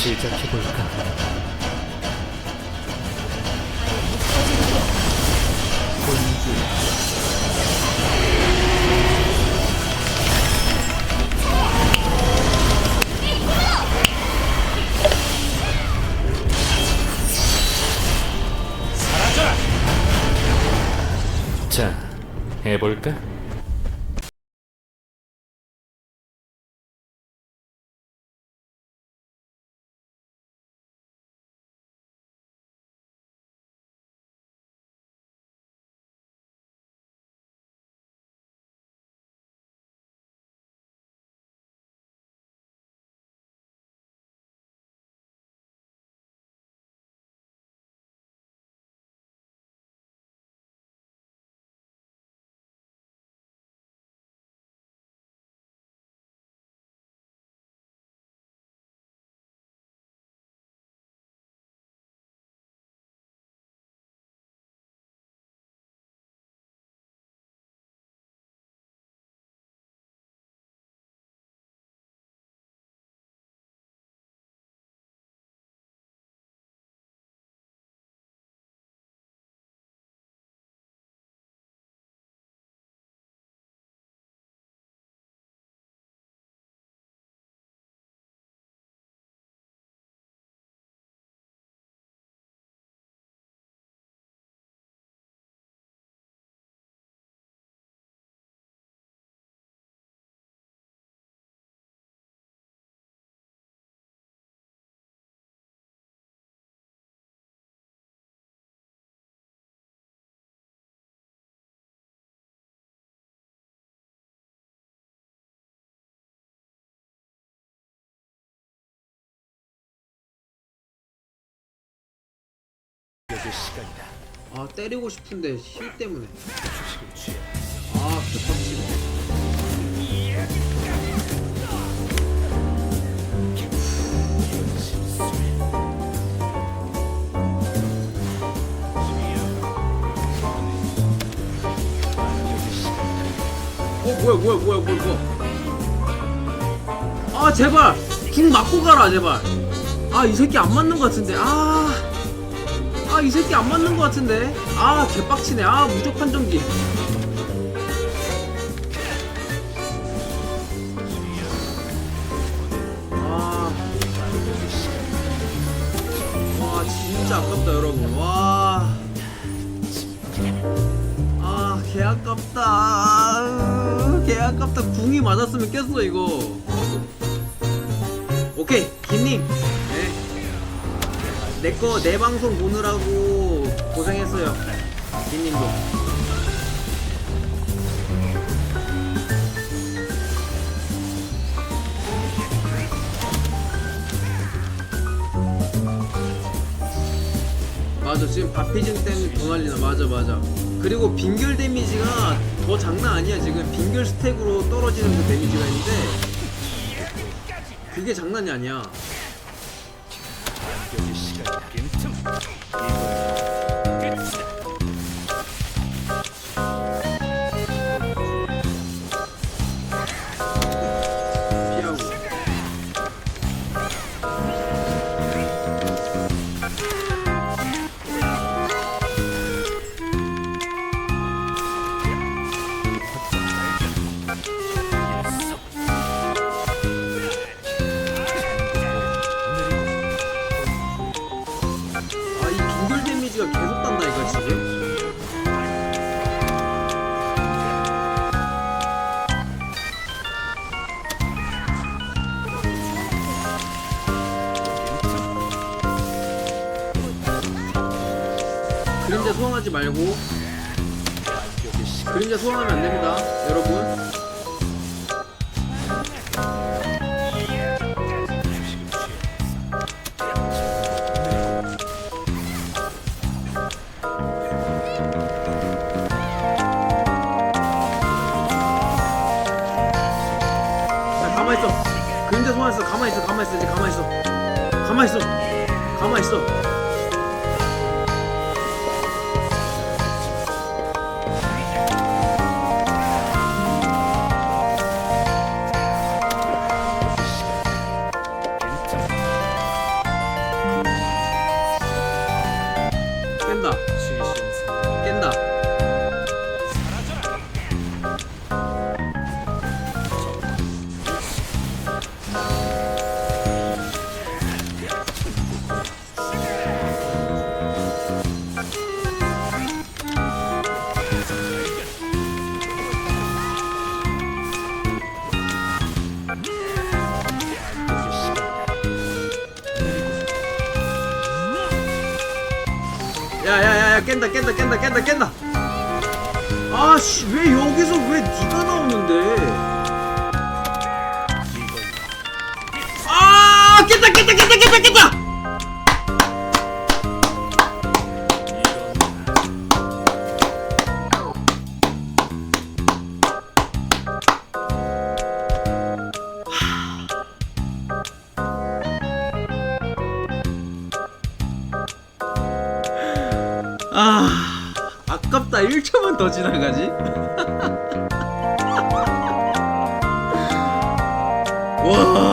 시작해볼까? 본주 자, 해볼까? 아 때리고 싶은데 힐 때문에. 아 개빡치네. 어 뭐야 뭐야 뭐야 뭐야 뭐야. 아 제발. 궁 맞고 가라 제발. 아 이 새끼 안 맞는 것 같은데. 아 아 이 새끼 안 맞는 것 같은데 아 개빡치네 아 무적 판정기 아, 와 진짜 아깝다 여러분 와. 아, 개 아깝다. 아, 개 아깝다. 궁이 맞았으면 깼어, 이거. 오케이, 김님. 네. 내거 내 방송 보느라고 고생했어요. 김님도. 맞아 지금 바피징 때문에 더 난리나 맞아 맞아 그리고 빙결 데미지가 더 장난 아니야 지금 빙결 스택으로 떨어지는 그 데미지가 있는데 그게 장난이 아니야 피하고 아 그림자 소환하지 말고 그림자 소환하면 안 됩니다 여러분 자, 가만히 있어. 그림자 소환했어. 가만히 있어. 가만히 있어. 이제 가만히 있어. 가만히 있어. 가만히 있어. 깬다 깬다 깬다 깬다 깬다. 아씨 왜 여기서 왜 네가 나오는데? 아 깼다 깼다 깼다 깼다 깼다 아 아깝다. 1초만 더 지나가지. 와